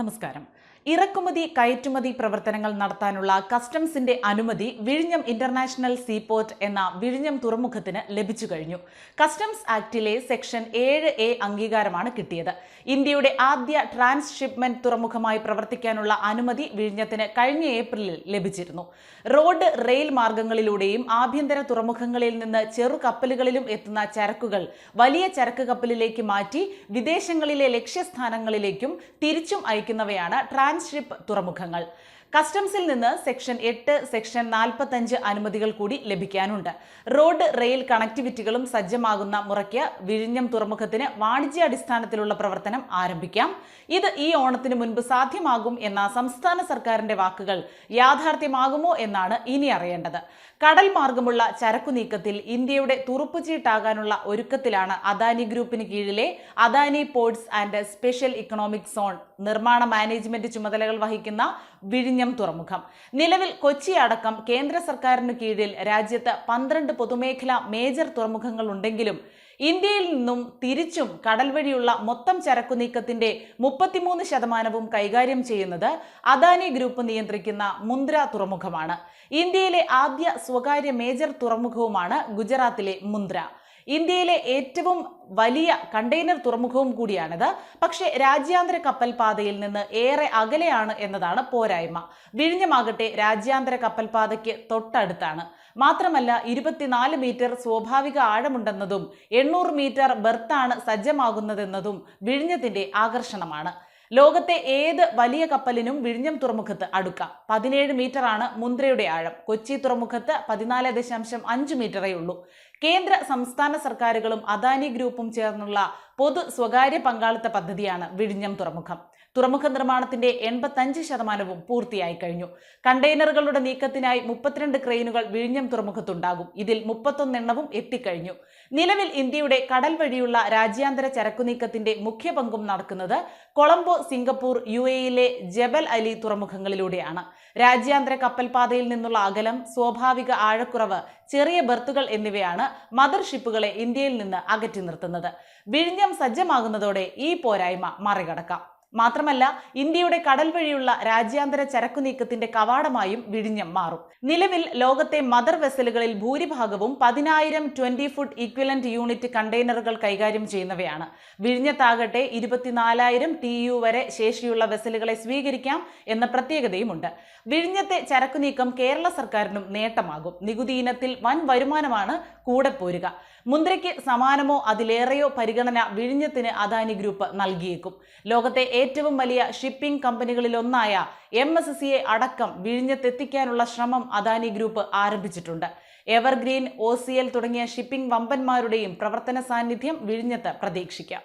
നമസ്കാരം. ഇറക്കുമതി കയറ്റുമതി പ്രവർത്തനങ്ങൾ നടത്താനുള്ള കസ്റ്റംസിന്റെ അനുമതി വിഴിഞ്ഞം ഇന്റർനാഷണൽ സീപോർട്ട് എന്ന വിഴിഞ്ഞം തുറമുഖത്തിന് ലഭിച്ചു കഴിഞ്ഞു. കസ്റ്റംസ് ആക്ടിലെ സെക്ഷൻ ഏഴ് എ അംഗീകാരമാണ് കിട്ടിയത്. ഇന്ത്യയുടെ ആദ്യ ട്രാൻസ്ഷിപ്മെന്റ് തുറമുഖമായി പ്രവർത്തിക്കാനുള്ള അനുമതി വിഴിഞ്ഞത്തിന് കഴിഞ്ഞ ഏപ്രിലിൽ ലഭിച്ചിരുന്നു. റോഡ് റെയിൽ മാർഗങ്ങളിലൂടെയും ആഭ്യന്തര തുറമുഖങ്ങളിൽ നിന്ന് ചെറു കപ്പലുകളിലും എത്തുന്ന ചരക്കുകൾ വലിയ ചരക്ക് കപ്പലിലേക്ക് മാറ്റി വിദേശങ്ങളിലെ ലക്ഷ്യസ്ഥാനങ്ങളിലേക്കും തിരിച്ചും അയക്കുന്നവയാണ് ട്രാൻസ്ഷിപ്പ് തുറമുഖങ്ങൾ. കസ്റ്റംസിൽ നിന്ന് സെക്ഷൻ എട്ട് സെക്ഷൻ നാൽപ്പത്തഞ്ച് അനുമതികൾ കൂടി ലഭിക്കാനുണ്ട്. റോഡ് റെയിൽ കണക്ടിവിറ്റികളും സജ്ജമാകുന്ന മുറയ്ക്ക് വിഴിഞ്ഞം തുറമുഖത്തിന് വാണിജ്യാടിസ്ഥാനത്തിലുള്ള പ്രവർത്തനം ആരംഭിക്കാം. ഇത് ഈ ഓണത്തിന് മുൻപ് സാധ്യമാകും എന്ന സംസ്ഥാന സർക്കാരിന്റെ വാക്കുകൾ യാഥാർത്ഥ്യമാകുമോ എന്നാണ് ഇനി അറിയേണ്ടത്. കടൽ മാർഗമുള്ള ചരക്കു നീക്കത്തിൽ ഇന്ത്യയുടെ തുറുപ്പുചീട്ടാകാനുള്ള ഒരുക്കത്തിലാണ് അദാനി ഗ്രൂപ്പിന് കീഴിലെ Adani ports and special economic zone നിർമ്മാണ മാനേജ്മെന്റ് ചുമതലകൾ വഹിക്കുന്ന വിഴിഞ്ഞം തുറമുഖം. നിലവിൽ കൊച്ചി അടക്കം കേന്ദ്ര സർക്കാരിന് കീഴിൽ രാജ്യത്ത് പന്ത്രണ്ട് പൊതുമേഖലാ മേജർ തുറമുഖങ്ങൾ ഉണ്ടെങ്കിലും ഇന്ത്യയിൽ നിന്നും തിരിച്ചും കടൽ വഴിയുള്ള മൊത്തം ചരക്കു നീക്കത്തിന്റെ മുപ്പത്തിമൂന്ന് ശതമാനവും കൈകാര്യം ചെയ്യുന്നത് അദാനി ഗ്രൂപ്പ് നിയന്ത്രിക്കുന്ന മുന്ദ്ര തുറമുഖമാണ്. ഇന്ത്യയിലെ ആദ്യ സ്വകാര്യ മേജർ തുറമുഖവുമാണ് ഗുജറാത്തിലെ മുന്ദ്ര. ഇന്ത്യയിലെ ഏറ്റവും വലിയ കണ്ടെയ്നർ തുറമുഖവും കൂടിയാണിത്. പക്ഷേ രാജ്യാന്തര കപ്പൽ പാതയിൽ നിന്ന് ഏറെ അകലെയാണ് എന്നതാണ് പോരായ്മ. വിഴിഞ്ഞമാകട്ടെ രാജ്യാന്തര കപ്പൽ പാതയ്ക്ക് തൊട്ടടുത്താണ്. മാത്രമല്ല ഇരുപത്തിനാല് മീറ്റർ സ്വാഭാവിക ആഴമുണ്ടെന്നതും എണ്ണൂറ് മീറ്റർ ബെർത്താണ് സജ്ജമാകുന്നതെന്നതും വിഴിഞ്ഞത്തിന്റെ ആകർഷണമാണ്. ലോകത്തെ ഏത് വലിയ കപ്പലിനും വിഴിഞ്ഞം തുറമുഖത്ത് അടുക്കാം. പതിനേഴ് മീറ്ററാണ് മുന്ദ്രയുടെ ആഴം. കൊച്ചി തുറമുഖത്ത് പതിനാല് ദശാംശം അഞ്ച് മീറ്ററേ ഉള്ളൂ. കേന്ദ്ര സംസ്ഥാന സർക്കാരുകളും അദാനി ഗ്രൂപ്പും ചേർന്നുള്ള പൊതു സ്വകാര്യ പങ്കാളിത്ത പദ്ധതിയാണ് വിഴിഞ്ഞം തുറമുഖം. തുറമുഖ നിർമ്മാണത്തിന്റെ എൺപത്തഞ്ച് ശതമാനവും പൂർത്തിയായി കഴിഞ്ഞു. കണ്ടെയ്നറുകളുടെ നീക്കത്തിനായി മുപ്പത്തിരണ്ട് ക്രെയിനുകൾ വിഴിഞ്ഞം തുറമുഖത്തുണ്ടാകും. ഇതിൽ മുപ്പത്തൊന്നെണ്ണവും എത്തിക്കഴിഞ്ഞു. നിലവിൽ ഇന്ത്യയുടെ കടൽ വഴിയുള്ള രാജ്യാന്തര ചരക്കു നീക്കത്തിന്റെ മുഖ്യ പങ്കും നടക്കുന്നത് കൊളംബോ സിംഗപ്പൂർ യു എയിലെ ജബൽ അലി തുറമുഖങ്ങളിലൂടെയാണ്. രാജ്യാന്തര കപ്പൽപാതയിൽ നിന്നുള്ള അകലം സ്വാഭാവിക ആഴക്കുറവ് ചെറിയ ബർത്തുകൾ എന്നിവയാണ് മദർ ഷിപ്പുകളെ ഇന്ത്യയിൽ നിന്ന് അകറ്റി നിർത്തുന്നത്. വിഴിഞ്ഞം സജ്ജമാകുന്നതോടെ ഈ പോരായ്മ മറികടക്കാം. മാത്രമല്ല ഇന്ത്യയുടെ കടൽ വഴിയുള്ള രാജ്യാന്തര ചരക്കു നീക്കത്തിന്റെ കവാടമായും വിഴിഞ്ഞം മാറും. നിലവിൽ ലോകത്തെ മദർ വെസലുകളിൽ ഭൂരിഭാഗവും പതിനായിരം ട്വന്റി ഫുട്ട് ഇക്വലന്റ് യൂണിറ്റ് കണ്ടെയ്നറുകൾ കൈകാര്യം ചെയ്യുന്നവയാണ്. വിഴിഞ്ഞത്താകട്ടെ ഇരുപത്തിനാലായിരം ടി യു വരെ ശേഷിയുള്ള വെസലുകളെ സ്വീകരിക്കാം എന്ന പ്രത്യേകതയുമുണ്ട്. വിഴിഞ്ഞത്തെ ചരക്കു നീക്കം കേരള സർക്കാരിനും നേട്ടമാകും. നികുതി ഇനത്തിൽ വൻ വരുമാനമാണ് കൂടെ പോരുക. മുന്ദ്രയ്ക്ക് സമാനമോ അതിലേറെയോ പരിഗണന വിഴിഞ്ഞത്തിന് അദാനി ഗ്രൂപ്പ് നൽകിയേക്കും. ലോകത്തെ ഏറ്റവും വലിയ ഷിപ്പിംഗ് കമ്പനികളിലൊന്നായ എം എസ് സിയെ അടക്കം വിഴിഞ്ഞത്തെത്തിക്കാനുള്ള ശ്രമം അദാനി ഗ്രൂപ്പ് ആരംഭിച്ചിട്ടുണ്ട്. എവർഗ്രീൻ ഒ തുടങ്ങിയ ഷിപ്പിംഗ് വമ്പന്മാരുടെയും പ്രവർത്തന സാന്നിധ്യം വിഴിഞ്ഞത്ത് പ്രതീക്ഷിക്കാം.